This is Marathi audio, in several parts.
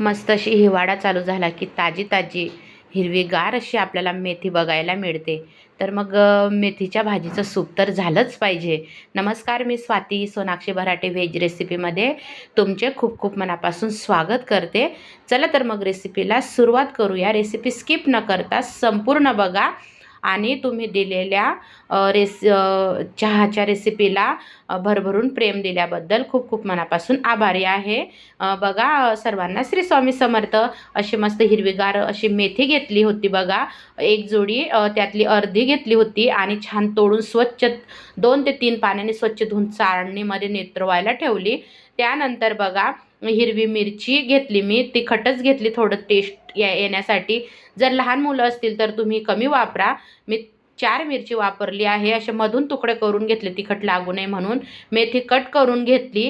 मस्त अशी हिवाळा चालू झाला की ताजी ताजी हिरवीगार अशी आपल्याला मेथी बघायला मिळते. तर मग मेथीच्या भाजीचं सूप तर झालंच पाहिजे. नमस्कार मी स्वाती सोनाक्षी भराटे व्हेज रेसिपीमध्ये तुमचे खूप खूप मनापासून स्वागत करते. चला तर मग रेसिपीला सुरुवात करूया. रेसिपी स्किप न करता संपूर्ण बघा. आणि तुम्ही दिलेल्या रेस चहाच्या रेसिपीला भरभरून प्रेम दिल्याबद्दल खूप खूप मनापासून आभारी आहे. बघा सर्वांना श्री स्वामी समर्थ अशी मस्त हिरवीगार अशी मेथी घेतली होती बघा. एक जोडी त्यातली अर्धी घेतली होती आणि छान तोडून स्वच्छ दोन ते तीन पाण्याने स्वच्छ धुवून चाळणीमध्ये नेत्रवायला ठेवली. त्यानंतर बघा हिरवी मिरची घेतली मी तिखटच घेतली थोडं टेस्ट या येण्यासाठी. जर लहान मुलं असतील तर तुम्ही कमी वापरा. मी चार मिरची वापरली आहे. असे मधून तुकडे करून घेतले. तिखट लागू नये म्हणून. मेथी कट करून घेतली.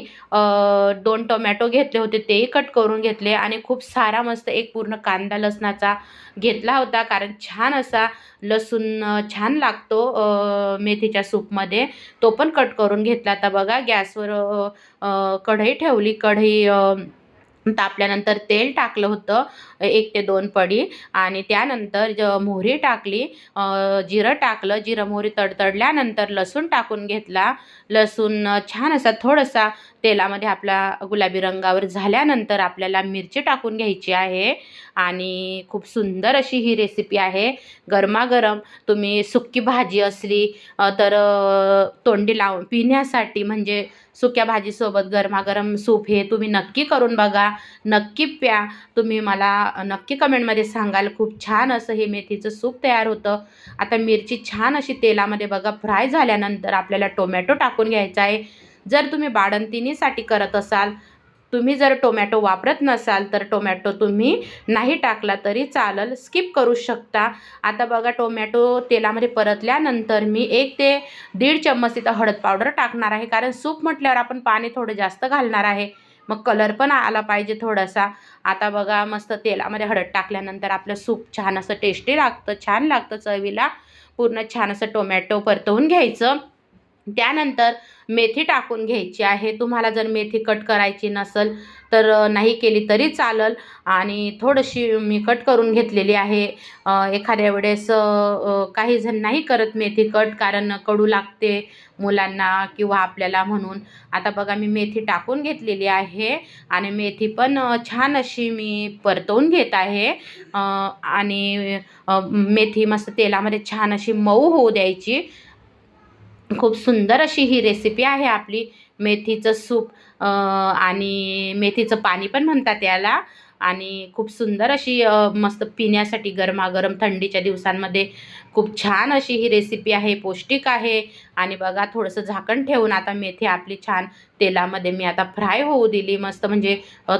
दोन टोमॅटो घेतले होते. तेही कट करून घेतले. आणि खूप सारा मस्त एक पूर्ण कांदा लसणाचा घेतला होता. कारण छान असा लसूण छान लागतो मेथीच्या सूपमध्ये. तो पण कट करून घेतला. आता बघा गॅसवर कढई ठेवली. कढई तापल्यानंतर तेल टाकलं होतं एक ते दोन पडी. आणि त्यानंतर ज मोहरी टाकली जिरं टाकलं जिरं मोहरी तडतडल्यानंतर लसूण टाकून घेतला. लसूण छान असा थोडासा तेलामध्ये आपला गुलाबी रंगावर झाल्यानंतर आपल्याला मिरची टाकून घ्यायची आहे. आणि खूप सुंदर अशी ही रेसिपी आहे. गरमागरम तुम्ही सुक्की भाजी असली तर तोंडी लावून पिण्यासाठी म्हणजे सुक्या भाजीसोबत गरमागरम सूप हे तुम्ही नक्की करून बघा. नक्की प्या. तुम्ही मला नक्की कमेंटमध्ये सांगाल खूप छान असं हे मेथीचं सूप तयार होतं. आता मिरची छान अशी तेलामध्ये बघा फ्राय झाल्यानंतर आपल्याला टोमॅटो टाकून घ्यायचा आहे. जर तुम्ही बाळंतिणीसाठी करत असाल तुम्ही जर टोमॅटो वापरत नसाल तर टोमॅटो तुम्ही नाही टाकला तरी चालेल स्किप करू शकता. आता बघा टोमॅटो तेलामध्ये परतल्यानंतर मी एक ते दीड चम्मच इथं हळद पावडर टाकणार आहे कारण सूप म्हटल्यावर आपण पाणी थोडं जास्त घालणार आहे. मग कलर पण आला पाहिजे थोडासा. आता बघा मस्त तेलामध्ये हळद टाकल्यानंतर आपलं सूप छान असं टेस्टी लागतं छान लागतं चवीला. पूर्ण छान असं टोमॅटो परतवून घ्यायचं. त्यानंतर मेथी टाकून घ्यायची आहे. तुम्हाला जर मेथी कट करायची नसेल तर नाही केली तरी चालेल. आणि थोडीशी मी कट करून घेतलेली आहे. एखाद्या वेळेस काही जण नाही करत मेथी कट कारण कडू लागते मुलांना किंवा आपल्याला म्हणून. आता बघा मी मेथी टाकून घेतलेली आहे आणि मेथी पण छान अशी मी परतवून घेत आहे. आणि मेथी मस्त तेलामध्ये छान अशी मऊ होऊ द्यायची. खूप सुंदर अशी ही रेसिपी आहे आपली. मेथीचं सूप आणि मेथीचं पाणी पण म्हणतात याला. आणि खूप सुंदर अशी मस्त पिण्यासाठी गरमागरम थंडीच्या दिवसांमध्ये खूप छान अशी ही रेसिपी आहे पौष्टिक आहे. आणि बघा थोडंसं झाकण ठेवून आता मेथी आपली छान तेलामध्ये मी आता फ्राय होऊ दिली. मस्त म्हणजे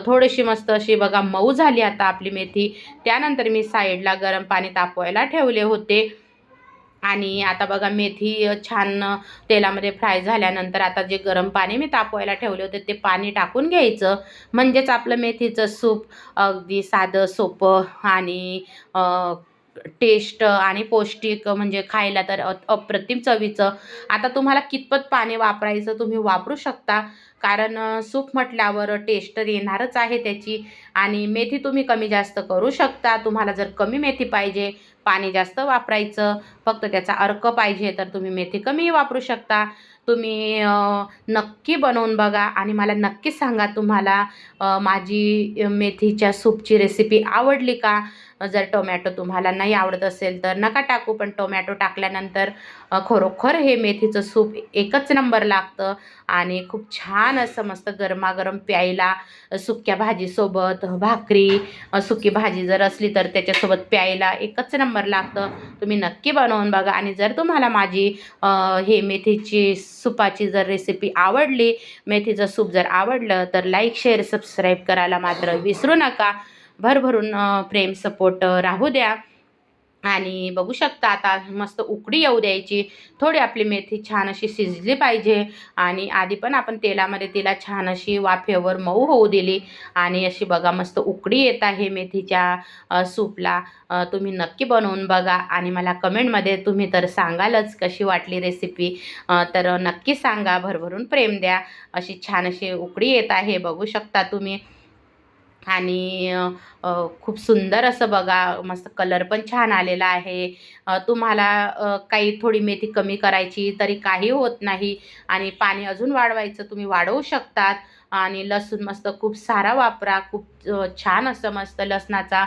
थोडीशी मस्त अशी बघा मऊ झाली आता आपली मेथी. त्यानंतर मी साईडला गरम पाणी तापवायला ठेवले होते. आणि आता बघा मेथी छान तेलामध्ये फ्राय झाल्यानंतर आता जे गरम पाणी मी तापवायला ठेवले होते ते पाणी टाकून घ्यायचं. म्हणजेच आपलं मेथीचं सूप अगदी साधं सोपं आणि टेस्ट आणि पौष्टिक म्हणजे खायला तर अप्रतिम चवीचं. आता तुम्हाला कितपत पाणी वापरायचं तुम्ही वापरू शकता कारण सूप म्हटल्यावर टेस्ट तर येणारच आहे त्याची. आणि मेथी तुम्ही कमी जास्त करू शकता तुम्हाला जर कमी मेथी पाहिजे पाणी जास्त वापरायचं. फक्त त्याचा अर्क पाहिजे तर तुम्ही मेथी कमी वापरू शकता. तुम्ही नक्की बनवून बघा आणि मला नक्की सांगा तुम्हाला माझी मेथीच्या सूपची रेसिपी आवडली का? जर टोमॅटो तुम्हाला नाही आवडत असेल तर नका टाकू पण टोमॅटो टाकल्यानंतर खरोखर हे मेथीचं सूप एकच नंबर लागतं आणि खूप छान असं मस्त गरमागरम प्यायला सुक्या भाजीसोबत भाकरी सुकी भाजी जर असली तर त्याच्यासोबत प्यायला एकच नंबर लागतं. तुम्ही नक्की बनवून बघा. आणि जर तुम्हाला माझी हे मेथीची सुपाची जर रेसिपी आवडली मेथीचं सूप जर आवडलं तर लाईक शेअर सबस्क्राईब करायला मात्र विसरू नका. भरभरून प्रेम सपोर्ट राहू द्या. आणि बघू शकता आता मस्त उकडी येऊ द्यायची. थोडी आपली मेथी छान अशी शिजली पाहिजे. आणि आधी पण आपण तेलामध्ये तिला छान अशी वाफेवर मऊ होऊ दिली. आणि अशी बघा मस्त उकडी येत आहे मेथीच्या सूपला. तुम्ही नक्की बनवून बघा आणि मला कमेंटमध्ये तुम्ही तर सांगालच कशी वाटली रेसिपी. तर नक्की सांगा. भरभरून प्रेम द्या. अशी छान अशी उकडी येत आहे. बघू शकता तुम्ही. आणि खूप सुंदर असं बघा मस्त कलर पण छान आलेला आहे. तुम्हाला काही थोडी मेथी कमी करायची तरी काही होत नाही आणि पाणी अजून वाढवायचं तुम्ही वाढवू शकतात. आणि लसूण मस्त खूप सारा वापरा खूप छान असं मस्त लसणाचा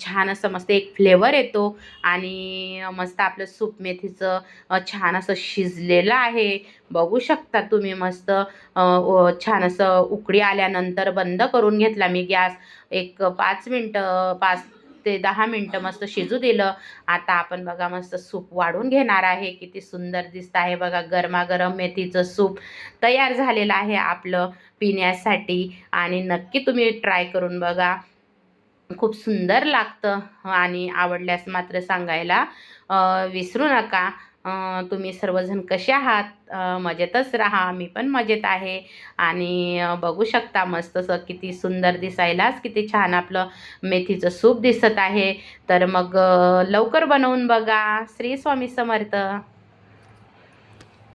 छान असं मस्त एक फ्लेवर येतो. आणि मस्त आपलं सूप मेथीचं छान असं शिजलेलं आहे. बघू शकता तुम्ही मस्त व छान असं उकडी आल्यानंतर बंद करून घेतला मी गॅस एक पाच मिनटं पाच ते दहा मिनटं मस्त शिजू दिलं. आता आपण बघा मस्त सूप वाढून घेणार आहे. किती सुंदर दिसत आहे बघा गरमागरम मेथीचं सूप तयार झालेलं आहे आपलं पिण्यासाठी. आणि नक्की तुम्ही ट्राय करून बघा. खूप सुंदर लागतं आणि आवडल्यास मात्र सांगायला विसरू नका. तुम्ही सर्वजण कसे आहात? मजेतच राहा. मी पण मजेत आहे. आणि बघू शकता मस्त असं किती सुंदर दिसायलाच किती छान आपलं मेथीचं सूप दिसत आहे. तर मग लवकर बनवून बघा. श्री स्वामी समर्थ.